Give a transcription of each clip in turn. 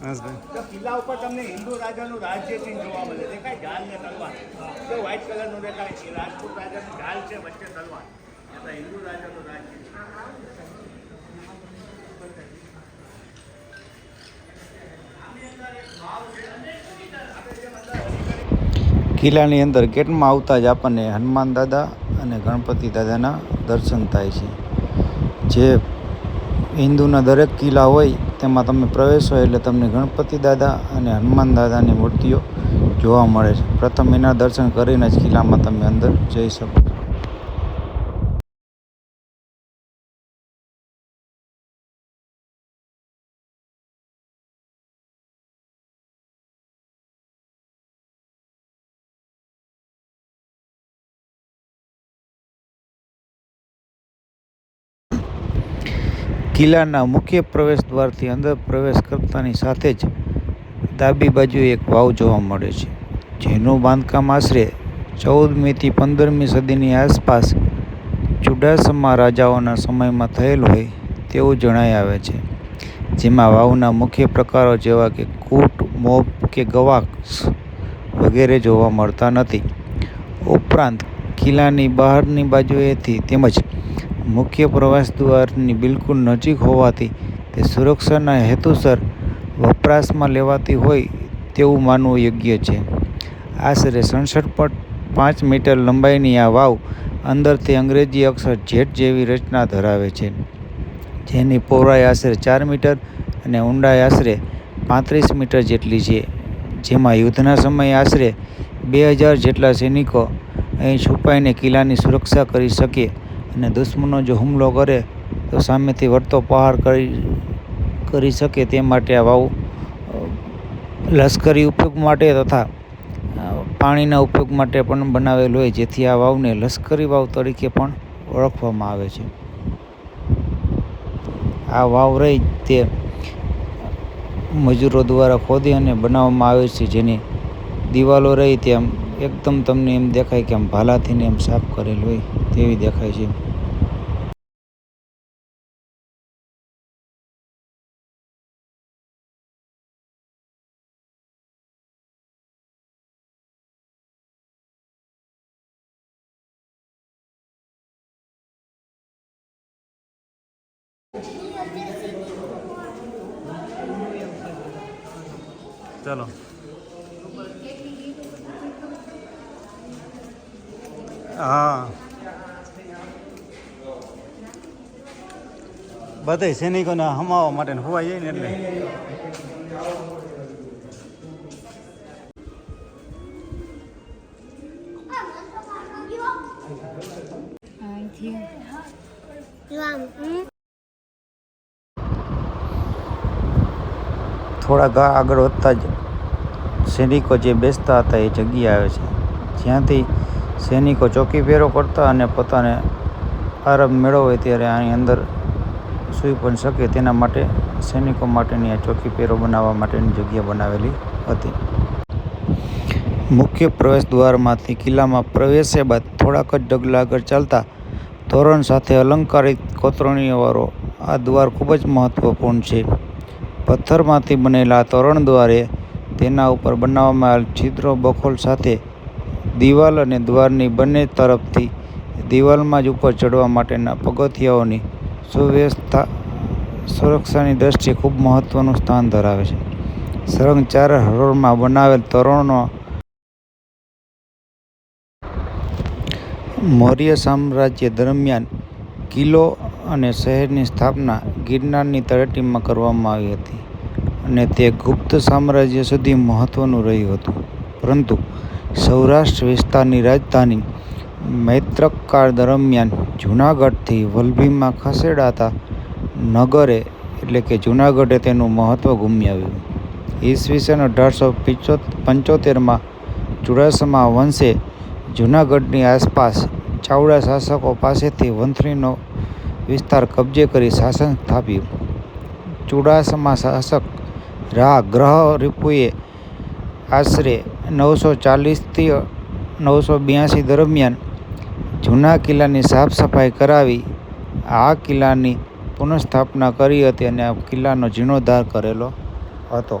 હસભાઈ તો કિલ્લા ઉપર તમને હિન્દુ રાજાનું રાજ્ય ચિહ્ન જોવા મળે. દેખાય ઢાલ ને તલવાર. તો વ્હાઇટ કલરનું દેખાય છે રાજપૂત રાજાનું ઢાલ છે વચ્ચે તલવાર. એટલે હિન્દુ રાજાનું રાજ્ય કિલ્લાની અંદર ગેટમાં આવતા જ આપણને હનુમાન દાદા અને ગણપતિ દાદાના દર્શન થાય છે. જે હિન્દુના દરેક કિલ્લા હોય તેમાં તમે પ્રવેશો એટલે તમને ગણપતિ દાદા અને હનુમાન દાદાની મૂર્તિઓ જોવા મળે છે. પ્રથમ એના દર્શન કરીને જ કિલ્લામાં તમે અંદર જઈ શકો છો. કિલ્લાના મુખ્ય પ્રવેશ દ્વારથી અંદર પ્રવેશ કરતાની સાથે જ ડાબી બાજુએ એક વાવ જોવા મળે છે, જેનું બાંધકામ આશરે ચૌદમીથી પંદરમી સદીની આસપાસ ચુડાસમા રાજાઓના સમયમાં થયેલ હોય તેવું જણાઈ આવે છે. જેમાં વાવના મુખ્ય પ્રકારો જેવા કે કૂટ, મોપ કે ગવાક્ષ વગેરે જોવા મળતા નથી. ઉપરાંત કિલ્લાની બહારની બાજુએથી તેમજ મુખ્ય પ્રવેશ દ્વારની બિલકુલ નજીક હોવાથી તે સુરક્ષાના હેતુસર વપરાશમાં લેવાતી હોય તેવું માનવું યોગ્ય છે. આશરે સડસઠ પોઈન્ટ પાંચ મીટર લંબાઈની આ વાવ અંદરથી અંગ્રેજી અક્ષર જેટ જેવી રચના ધરાવે છે, જેની પહોળાઈ આશરે ચાર મીટર અને ઊંડાઈ આશરે પાંત્રીસ મીટર જેટલી છે, જેમાં યુદ્ધના સમયે આશરે બે હજાર જેટલા સૈનિકો અહીં છુપાઈને કિલ્લાની સુરક્ષા કરી શકે અને દુશ્મનો જો હુમલો કરે તો સામેથી વળતો પ્રહાર કરી કરી શકે તે માટે આ વાવ લશ્કરી ઉપયોગ માટે તથા પાણીના ઉપયોગ માટે પણ બનાવેલ હોય, જેથી આ વાવને લશ્કરી વાવ તરીકે પણ ઓળખવામાં આવે છે. આ વાવ રહી તે મજૂરો દ્વારા ખોદી અને બનાવવામાં આવે છે, જેની દિવાલો રહી તે આમ એકદમ તમને એમ દેખાય કે આમ ભાલાથીને એમ સાફ કરેલ હોય તેવી દેખાય છે. હા બધા સૈનિકોને હમાવવા માટે હોવા જાય ને એટલે. થોડા ઘા આગળ વધતા જ સૈનિકો જે બેસતા હતા એ જગ્યા આવે છે જ્યાંથી સૈનિકો ચોકી ફેરો કરતા અને પોતાને આરામ મેળવે ત્યારે આની અંદર સૂઈ પણ શકે તેના માટે સૈનિકો માટેની આ ચોકી ફેરો બનાવવા માટેની જગ્યા બનાવેલી હતી. મુખ્ય પ્રવેશ દ્વારમાંથી કિલ્લામાં પ્રવેશ્યા બાદ થોડાક જ ડગલા આગળ ચાલતા તોરણ સાથે અલંકારિત કોતરણીઓવાળો આ દ્વાર ખૂબ જ મહત્વપૂર્ણ છે. પથ્થરમાંથી બનેલા તોરણ દ્વારે તેના ઉપર બનાવવામાં આવેલ છિદ્રો, બખોલ સાથે દિવાલ અને દ્વારની બંને તરફથી દિવાલમાં જ ઉપર ચડવા માટેના પગથિયાઓની સુવ્યવસ્થા સુરક્ષાની દ્રષ્ટિએ ખૂબ મહત્ત્વનું સ્થાન ધરાવે છે. સળંગ ચાર હરોળમાં બનાવેલ તોરણો મૌર્ય સામ્રાજ્ય દરમિયાન કિલ્લો અને શહેરની સ્થાપના ગિરનારની તળેટીમાં કરવામાં આવી હતી અને તે ગુપ્ત સામ્રાજ્ય સુધી મહત્ત્વનું રહ્યું હતું. પરંતુ સૌરાષ્ટ્ર વિસ્તારની રાજધાની મૈત્રક કાળ દરમિયાન જૂનાગઢથી વલભીમાં ખસેડાતા નગરે, એટલે કે જૂનાગઢે તેનું મહત્ત્વ ગુમાવ્યું. ઈસવીસન અઢારસો પંચોતેરમાં ચુડાસમા વંશે જૂનાગઢની આસપાસ ચાવડા શાસકો પાસેથી વંથલીનો વિસ્તાર કબજે કરી શાસન સ્થાપ્યું. ચુડાસમા શાસક રા ગ્રહ રિપુએ આશરે નવસો ચાલીસથી નવસો બ્યાસી દરમિયાન જૂના કિલ્લાની સાફ સફાઈ કરાવી આ કિલ્લાની પુનઃસ્થાપના કરી હતી અને આ કિલ્લાનો જીર્ણોદ્ધાર કરેલો હતો.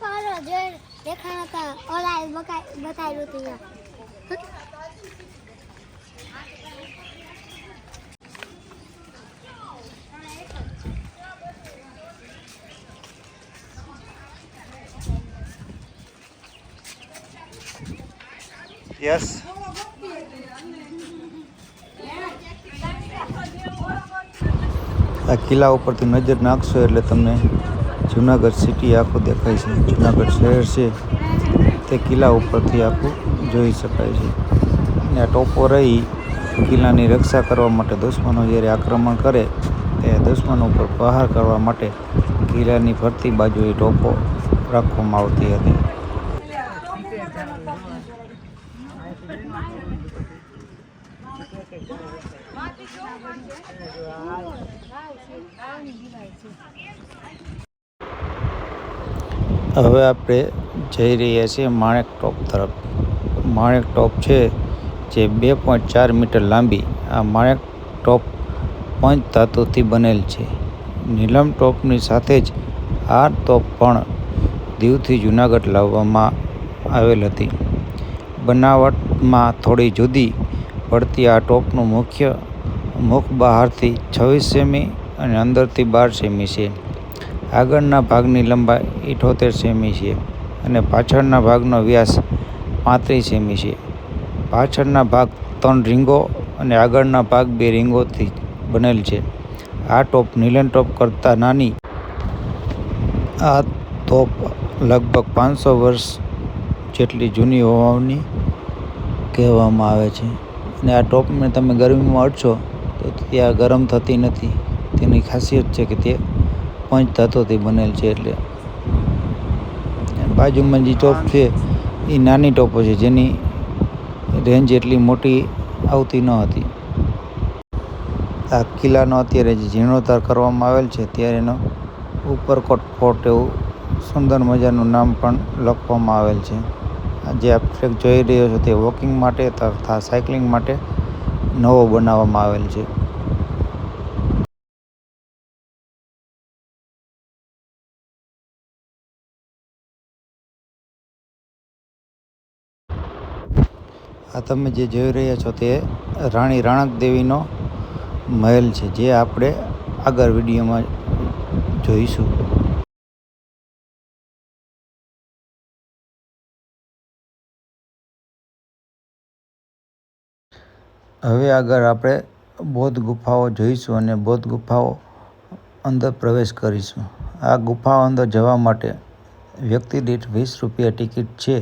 પારો જોઈ દેખાણા તા ઓલા બકાય બતાવ્યું હતું અહીંયા યસ આ કિલ્લા ઉપરથી નજર નાખશો એટલે તમને જુનાગઢ સિટી આખું દેખાય છે. જુનાગઢ શહેર છે. તે કિલ્લા ઉપરથી આખું જોઈ શકાય છે. અને આ ટોપો રહી કિલ્લાની રક્ષા કરવા માટે દુશ્મનો જ્યારે આક્રમણ કરે, તે દુશ્મનો ઉપર પ્રહાર કરવા માટે કિલ્લાની ફરતી બાજુએ ટોપો રાખવામાં આવતી હતી. આપણે જઈ રહ્યા છીએ માણેક ટોપ તરફ. માણેક ટોપ છે જે બે પોઈન્ટ ચાર મીટર લાંબી. આ માણેક ટોપ પંચ ધાતુથી બનેલ છે. નીલમ ટોપની સાથે જ આ ટોપ પણ દીવથી જુનાગઢ લાવવામાં આવેલ હતી. બનાવટમાં થોડી જુદી પડતી આ ટોપનું મુખ્ય મુખ બહારથી છવ્વીસ સેમી અને અંદરથી બાર સેમી છે. આગળના ભાગની લંબાઈ ઇઠોતેર સેમી છે અને પાછળના ભાગનો વ્યાસ પાંત્રીસ સેમી છે. પાછળના ભાગ ત્રણ રીંગો અને આગળના ભાગ બે રીંગોથી બનેલ છે. આ ટોપ નીલન ટોપ કરતાં નાની. આ તોપ લગભગ પાંચસો વર્ષ જેટલી જૂની હોવાની કહેવામાં આવે છે. અને આ ટોપને તમે ગરમીમાં અડશો તો ત્યાં ગરમ થતી નથી. તેની ખાસિયત છે કે તે પંચ તત્વોથી બનેલ છે એટલે. બાજુમાં જે ટોપ છે, એ નાની ટોપો છે, જેની રેન્જ એટલી મોટી આવતી ન હતી. આ કિલ્લાનો અત્યારે જે જીર્ણોદ્ધાર કરવામાં આવેલ છે, ત્યારે એનો ઉપરકોટ ફોર્ટ એવું સુંદર મજાનું નામ પણ લખવામાં આવેલ છે. જે આપ ટ્રેક જોઈ રહ્યો છો તે વોકિંગ માટે તથા સાયકલિંગ માટે નવો બનાવવામાં આવેલ છે. આ તમે જે જોઈ રહ્યા છો તે રાણી રાણક દેવીનો મહેલ છે, જે આપણે આગળ વિડીયોમાં જોઈશું. હવે આગળ આપણે બૌદ્ધ ગુફાઓ જોઈશું અને બૌદ્ધ ગુફાઓ અંદર પ્રવેશ કરીશું. આ ગુફાઓ અંદર જવા માટે વ્યક્તિ દીઠ વીસ રૂપિયા ટિકિટ છે.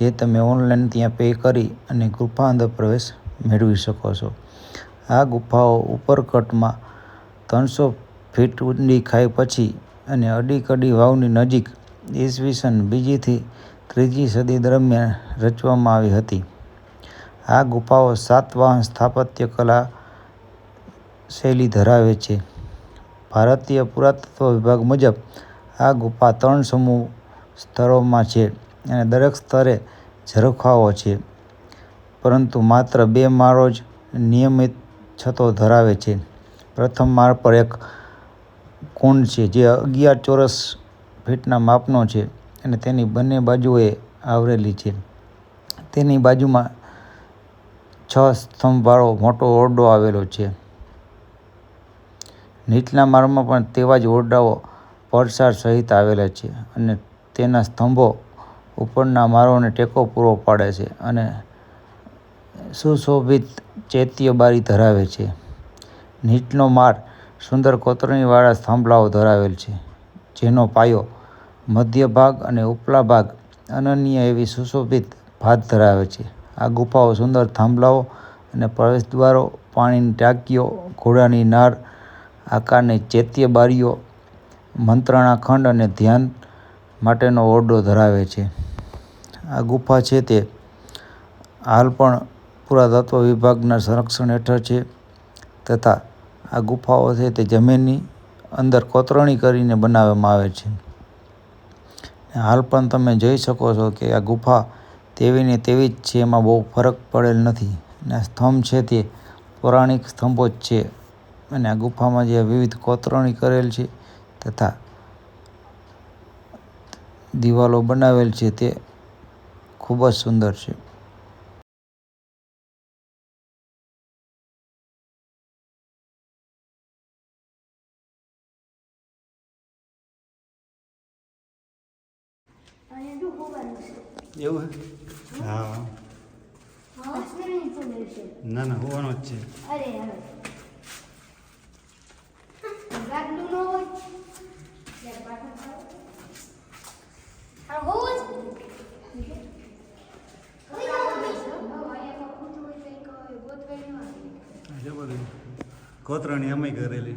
જે તમે ઓનલાઈન ત્યાં પે કરી અને ગુફા અંદર પ્રવેશ મેળવી શકો છો. આ ગુફાઓ ઉપરકટમાં ત્રણસો ફીટ ઊંડી ખાઈ પછી અને અડીકડી વાવની નજીક ઈસવીસન બીજીથી ત્રીજી સદી દરમિયાન રચવામાં આવી હતી. આ ગુફાઓ સાતવાહન સ્થાપત્ય કલા શૈલી ધરાવે છે. ભારતીય પુરાતત્વ વિભાગ મુજબ આ ગુફા ત્રણ સમૂહ સ્તરોમાં છે. અને દરેક સ્તરે ઝરખાવો છે. પરંતુ માત્ર બે માળો જ નિયમિત છતો ધરાવે છે. પ્રથમ માળ પર એક કુંડ છે, જે અગિયાર ચોરસ ફીટના માપનો છે અને તેની બંને બાજુએ આવરેલી છે. તેની બાજુમાં છ સ્તંભવાળો મોટો ઓરડો આવેલો છે. નીચલા માળમાં પણ તેવા જ ઓરડાઓ પડસાર સહિત આવેલા છે અને તેના સ્તંભો ઉપરના માળોને ટેકો પૂરો પાડે છે અને સુશોભિત ચૈત્ય બારી ધરાવે છે. નીચનો માળ સુંદર કોતરણીવાળા થાંભલાઓ ધરાવેલ છે, જેનો પાયો મધ્ય ભાગ અને ઉપલા ભાગ અનન્ય એવી સુશોભિત ભાત ધરાવે છે. આ ગુફાઓ સુંદર થાંભલાઓ અને પ્રવેશદ્વારો, પાણીની ટાંકીઓ, ઘોડાની નાર આકારની ચૈત્ય બારીઓ મંત્રણા ખંડ અને ધ્યાન માટેનો ઓરડો ધરાવે છે. આ ગુફા છે તે હાલ પણ પુરાતત્વ વિભાગના સંરક્ષણ હેઠળ છે તથા આ ગુફાઓ છે તે જમીનની અંદર કોતરણી કરીને બનાવવામાં આવે છે. હાલ પણ તમે જોઈ શકો છો કે આ ગુફા તેવી ને તેવી જ છે, એમાં બહુ ફરક પડેલ નથી. અને આ સ્તંભ છે તે પૌરાણિક સ્તંભો જ છે અને આ ગુફામાં જે વિવિધ કોતરણી કરેલ છે તથા દિવાલો બનાવેલ છે તે ખૂબ જ સુંદર છે. એવું હા? ના ના હોવાનું જ છે. અરે અરે ગાડલું ન હોય યાર પાછળ પાડો. આ હોવું જ કઈ જવાનું છે? અહીંયા પૂછવું હોય તો એક ગોતવાઈ ન આવે. આ છે બધું કોતરણી અમે કરેલી?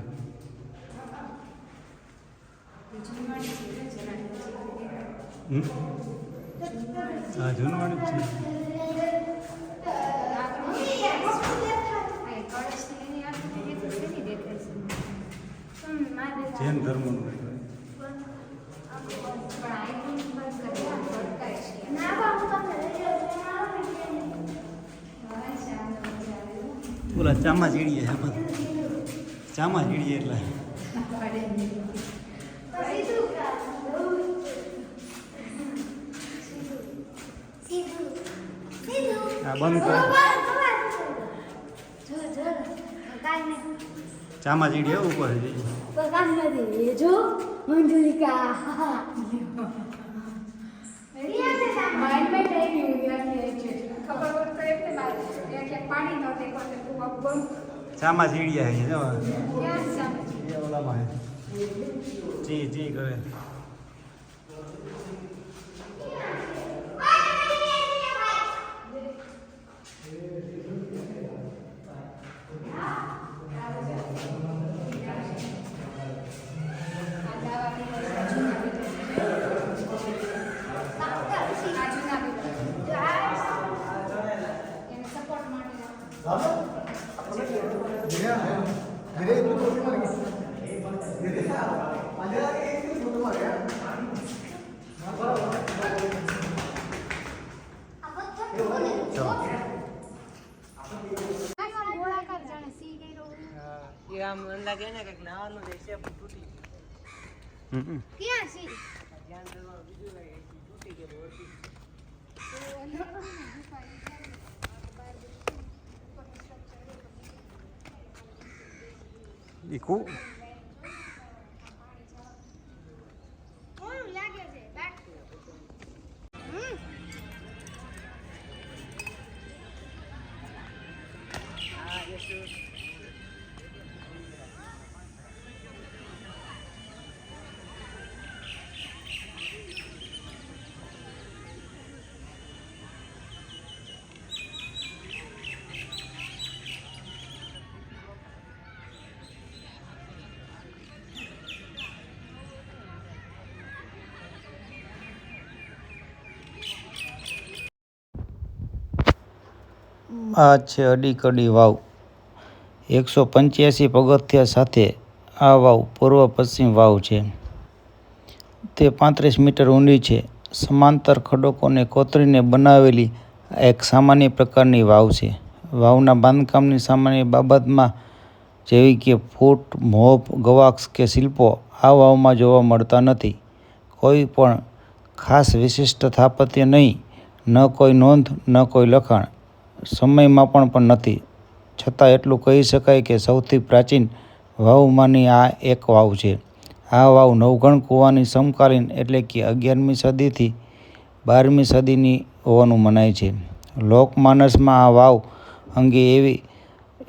હા જૂનવાણી છે જૈન ધર્મનું. ઓલા ચામાં ચીડીએ છે બધું ચામાં ચીડીએ એટલે. આ બંધ કરો. ચામાં ચીડીએ ઉપર જો મંજુલિકા ખબર હોત એટલે એટલે પાણી નો દેખો તો ચામાં ચીડીએ છે જો. ઓલામાં ચી ચી કરે એને સપોર્ટ માટે આ પથ્થર તો બોલે જો ગોળાકાર જાણે સી કર્યો એ આમ લાગે ને કંઈક નાવાનું છે પણ તૂટી ગયું ક્યાં ધ્યાન કરવા બીજું લાગે તૂટી ગયેલું હતું એ આ છે અડીકડી વાવ. એકસો પંચ્યાસી પગથિયા સાથે આ વાવ પૂર્વ પશ્ચિમ વાવ છે. તે પાંત્રીસ મીટર ઊંડી છે. સમાંતર ખડકોને કોતરીને બનાવેલી એક સામાન્ય પ્રકારની વાવ છે. વાવના બાંધકામની સામાન્ય બાબતમાં જેવી કે ફૂટ, મોપ, ગવાક્ષ કે શિલ્પો આ વાવમાં જોવા મળતા નથી. કોઈ પણ ખાસ વિશિષ્ટ સ્થાપત્ય નહીં. ન કોઈ નોંધ, ન કોઈ લખાણ. સમયમાં પણ પણ નથી. છતાં એટલું કહી શકાય કે સૌથી પ્રાચીન વાવમાંની આ એક વાવ છે. આ વાવ નવઘણ કૂવાની સમકાલીન એટલે કે અગિયારમી સદીથી બારમી સદીની હોવાનું મનાય છે. લોકમાનસમાં આ વાવ અંગે એવી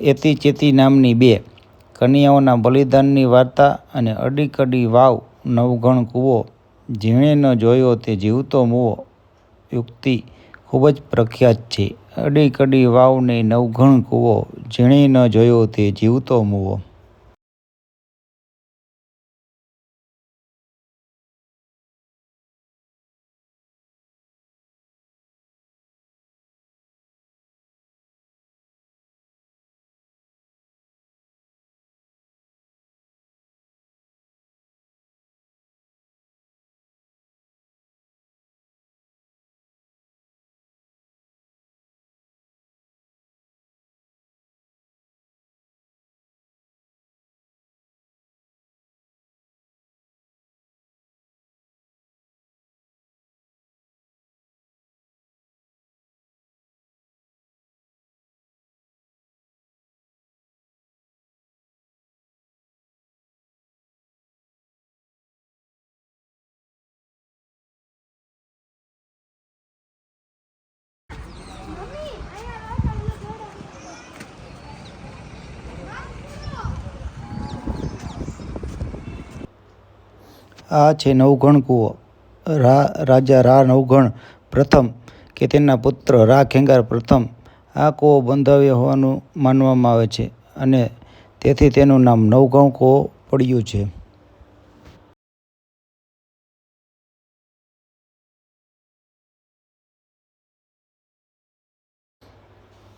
એતી ચેતી નામની બે કન્યાઓના બલિદાનની વાર્તા અને અડી કડી વાવ નવઘણ કૂવો જેણે ન જોયો તે જીવતો મૂવો યુક્તિ ખૂબ જ પ્રખ્યાત છે. અડી કડી વાવને નવઘણ કૂવો જેણે ન જોયો તે જીવતો મૂવો. આ છે નવઘણ કૂવો. રા, રાજા રા નવઘણ પ્રથમ કે તેના પુત્ર રા ખેંગાર પ્રથમ આ કૂવો બંધાવ્યો હોવાનું માનવામાં આવે છે અને તેથી તેનું નામ નવઘણ કૂવો પડ્યું છે.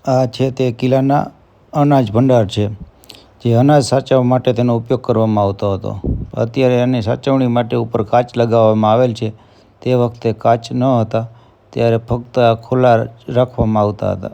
આ છે તે કિલ્લાના અનાજ ભંડાર છે, જે અનાજ સાચવવા માટે તેનો ઉપયોગ કરવામાં આવતો હતો. અત્યારે એની સાચવણી માટે ઉપર કાચ લગાવવામાં આવેલ છે. તે વખતે કાચ ન હતા, ત્યારે ફક્ત આ ખુલ્લા રાખવામાં આવતા હતા.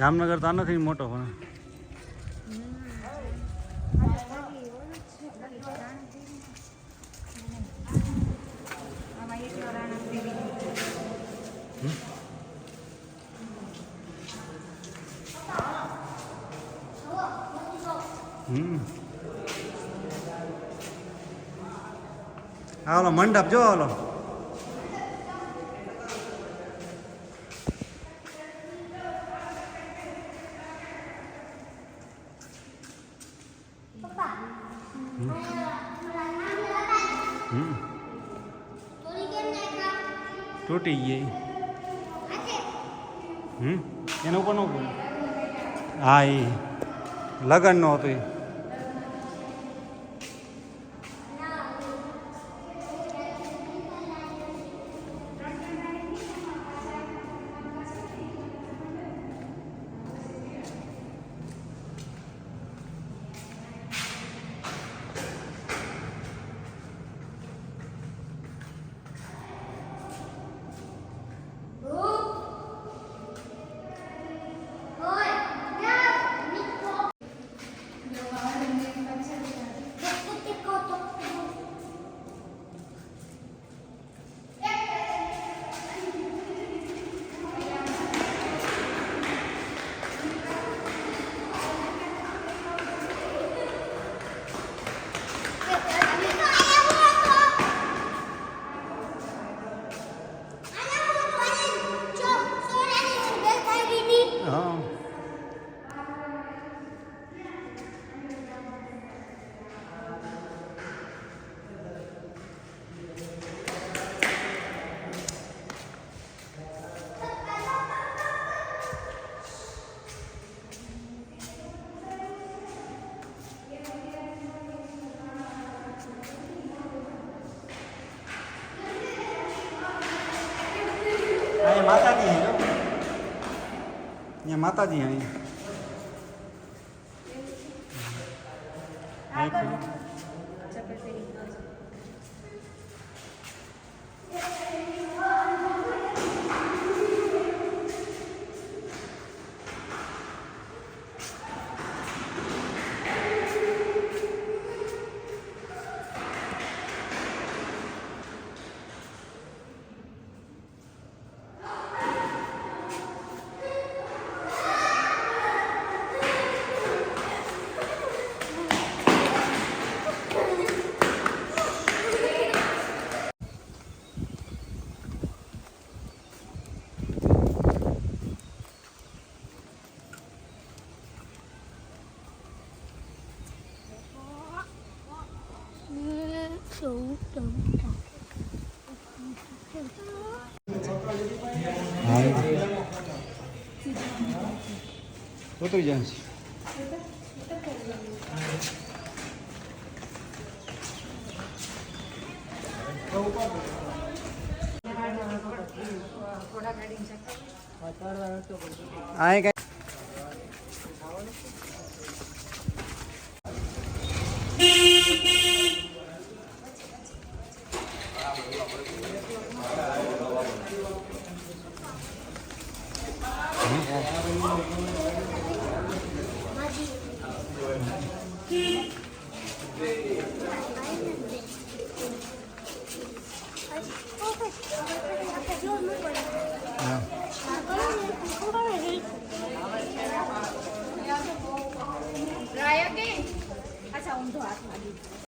જામનગર તો નથી મોટો પણ આ ઓલો મંડપ જો ઓલો તૂટી ગઈ. હમ. એનું પણ હા એ લગ્ન નો હતું એ. માતાજી હે જો અહીંયા માતાજી ઉતરી જાય છે. આ કઈ